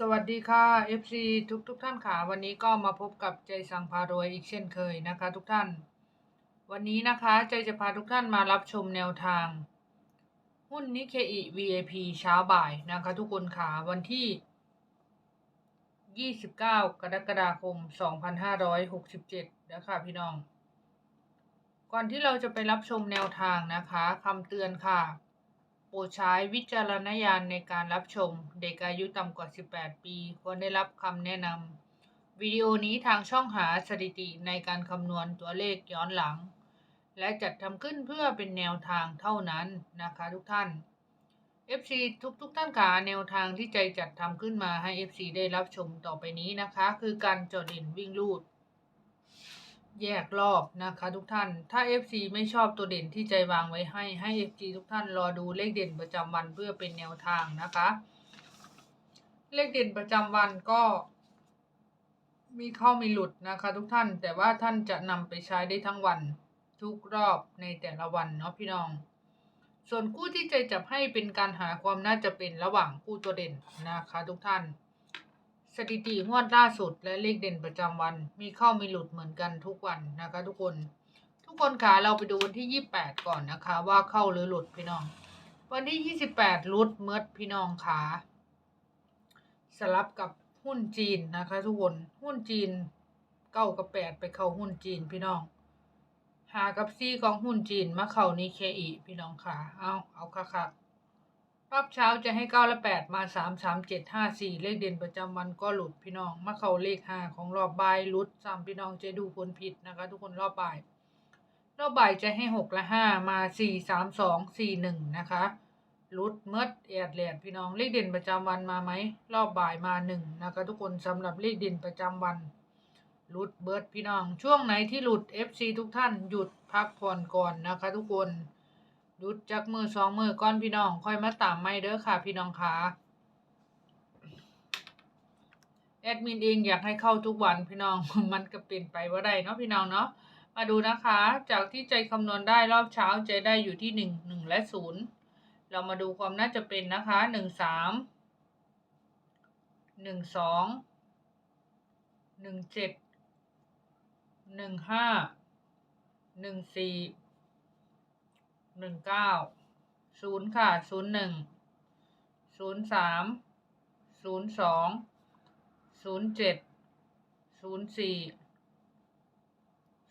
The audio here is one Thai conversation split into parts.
สวัสดีค่ะ FC ทุกทุกท่านค่ะ วันนี้ก็มาพบกับใจสังพารวยอีกเช่นเคยนะคะ ทุกท่าน วันนี้นะคะใจจะพาทุกท่านมารับชมแนวทาง หุ้นนิเคอิ VIP เช้าบ่ายนะคะ ทุกคนค่ะ วันที่ 29 กรกฎาคม 2567นะคะพี่น้อง ก่อนที่เราจะไปรับชมแนวทางนะคะคำเตือนค่ะ ปรดใช้วิจารณญาณในการรับชม เด็กอายุต่ำกว่า 18 ปี ควรได้รับคำแนะนำวิดีโอนี้ทางช่องหาสถิติในการคำนวณตัวเลขย้อนหลัง และจัดทำขึ้นเพื่อเป็นแนวทางเท่านั้นนะคะทุกท่าน FC ทุกทุกท่านค่ะแนวทางที่ใจจัดทำขึ้นมาให้ FC ได้รับชมต่อไปนี้นะคะ คือการจอดเด่นวิ่งลูด แยกรอบนะคะทุกท่าน ถ้า FC ไม่ชอบตัวเด่นที่ใจวางไว้ให้ให้ FC ทุกท่านรอดูเลขเด่นประจำวันเพื่อเป็นแนวทางนะคะ เลขเด่นประจำวันก็ มีเข้ามีหลุดนะคะ ทุกท่าน แต่ว่าท่านจะนำไปใช้ได้ทั้งวันทุกรอบในแต่ละวันเนาะพี่น้อง ส่วนคู่ที่ใจจับให้เป็นการหาความน่าจะเป็นระหว่างคู่ตัวเด่นนะคะ ทุกท่าน สถิติงวดล่าสุดและเลขเด่นประจำวัน มีเข้ามีหลุดเหมือนกันทุกวันนะคะ ทุกคน ทุกคนคะเราไปดูวันที่ 28 ก่อนนะคะ ว่าเข้าหรือหลุดพี่น้อง วันที่ 28หลุดเมื่อพี่น้องขาสลับกับหุ้นจีนนะคะ ทุกคนหุ้นจีนเก้ากับแปดไปเข้าหุ้นจีนพี่น้องหากับซี่ของหุ้นจีนมาเข้านิเคอีพี่น้องขาเอาเอาค่ะค่ะ รอบเช้าจะให้เก้าและแปดมาสามสามเจ็ดห้าสี่เลขเด่นประจำวันก็หลุดพี่น้องมาเข้าเลขห้าของรอบบ่ายหลุดซ้ำพี่น้องจะดูผลผิดนะคะ ทุกคนรอบบ่าย รอบบ่ายจะให้หกและห้ามาสี่สามสองสี่หนึ่งนะคะหลุดเมดแอดแหลดพี่น้องเลขเด่นประจำวันมาไหมรอบบ่ายมาหนึ่งนะคะ ทุกคนสำหรับเลขเด่นประจำวันหลุดเบิร์ดพี่น้องช่วงไหนที่หลุด FC ทุกท่านหยุดพักผ่อนก่อนนะคะ ทุกคน หยุดจักมือสองมือก้อนพี่น้อง ค่อยมาตามไม่เด้อค่ะ พี่น้องคะแอดมินเองอยากให้เข้าทุกวันพี่น้องมันก็เป็นไปว่าได้เนาะพี่น้องเนาะมาดูนะคะ จากที่ใจคำนวณได้รอบเช้าใจได้อยู่ที่หนึ่งหนึ่งและศูนย์เรามาดูความน่าจะเป็นนะคะหนึ่งสามหนึ่งสองหนึ่งเจ็ดหนึ่งห้าหนึ่งสี่ หนึ่งเก้าศูนย์ค่ะศูนย์หนึ่งศูนย์สามศูนย์สองศูนย์เจ็ดศูนย์สี่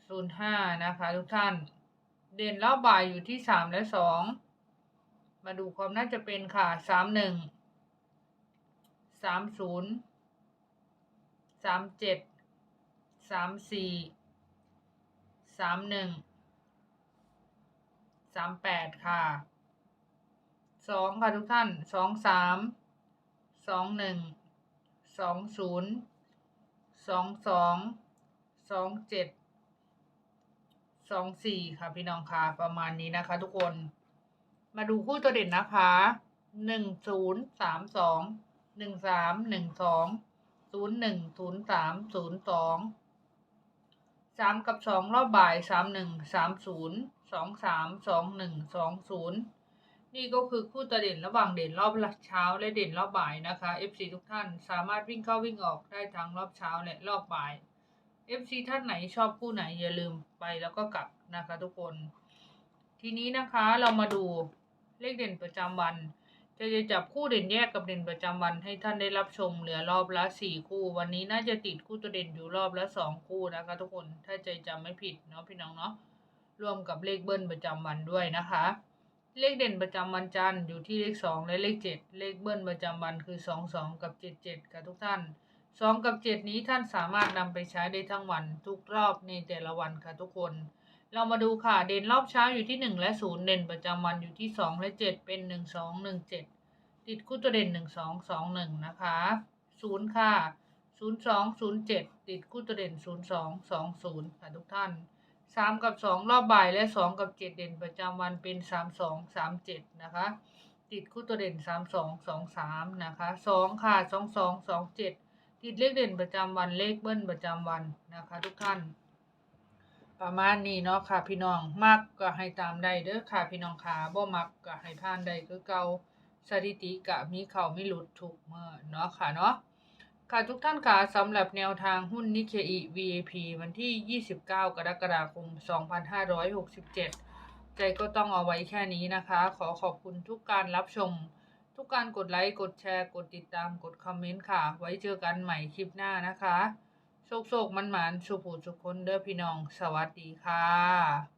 ศูนย์ห้านะคะทุกท่าน เด่นรอบบ่ายอยู่ที่สามและสองมาดูความน่าจะเป็นค่ะสามหนึ่งสามศูนย์สามเจ็ดสามสี่สามหนึ่ง สามแปดค่ะสองค่ะทุกท่านสองสามสองหนึ่งสองศูนย์สองสองสองเจ็ดสองสี่ค่ะพี่น้องค่ะประมาณนี้นะคะ ทุกคน มาดูคู่ตัวเด่นนะคะหนึ่งศูนย์สามสองหนึ่งสามหนึ่งสองศูนย์หนึ่งศูนย์สามศูนย์สอง สามกับสองรอบบ่ายสามหนึ่งสามศูนย์สองสามสองหนึ่งสองศูนย์นี่ก็คือคู่ตัวเด่นระหว่างเด่นรอบเช้าและเด่นรอบบ่ายนะคะ FC ทุกท่านสามารถวิ่งเข้าวิ่งออกได้ทั้งรอบเช้าและรอบบ่าย FC ท่านไหนชอบคู่ไหนอย่าลืมไปแล้วก็กลับนะคะทุกคน ทีนี้นะคะเรามาดูเลขเด่นประจำวัน จะจะจับคู่เด่นแยกกับเด่นประจำวันให้ท่านได้รับชมเหลือรอบละสี่คู่ วันนี้น่าจะติดคู่ตัวเด่นอยู่รอบละสองคู่นะคะทุกคนถ้าใจจำไม่ผิดเนาะพี่น้องเนาะรวมกับเลขเบิ้ลประจำวันด้วยนะคะ เลขเด่นประจำวันจันทร์อยู่ที่เลขสองและเลขเจ็ดเลขเบิ้ลประจำวันคือสองสองกับเจ็ดเจ็ดค่ะทุกท่านสองกับเจ็ดนี้ท่านสามารถนำไปใช้ได้ทั้งวันทุกรอบในแต่ละวันค่ะทุกคน เรามาดูค่ะ เด่นรอบเช้าอยู่ที่หนึ่งและศูนย์เด่นประจำวันอยู่ที่สองและเจ็ดเป็นหนึ่งสองหนึ่งเจ็ดติดคู่ตัวเด่นหนึ่งสองสองหนึ่งนะคะศูนย์ค่ะศูนย์สองศูนย์เจ็ดติดคู่ตัวเด่นศูนย์สองสองศูนย์ค่ะทุกท่านสามกับสองรอบบ่ายและสองกับเจ็ดเด่นประจำวันเป็นสามสองสามเจ็ดนะคะ ติดคู่ตัวเด่นสามสองสองสามนะคะสองค่ะสองสองสองเจ็ดติดเลขเด่นประจำวันเลขเบิ้ลประจำวันนะคะ ทุกท่าน ประมาณนี้เนาะค่ะพี่น้องมักก็ให้ตามได้เด้อค่ะพี่น้องขาบ่มักก็ให้ผ่านได้คือเก่าสถิติกะมีเข่าไม่หลุดถูกเมื่อเนาะค่ะเนาะค่ะทุกท่านค่ะสำหรับแนวทางหุ้นนิเคอิ VAP วันที่ 29 กรกฎาคม 2567 ใจก็ต้องเอาไว้แค่นี้นะคะ ขอขอบคุณทุกการรับชม ทุกการกดไลค์ กดแชร์ กดติดตาม กดคอมเมนต์ค่ะ ไว้เจอกันใหม่คลิปหน้านะคะ โชคโชคมันหมานสุขูสุขคนเด้อพี่น้อง สวัสดีค่ะ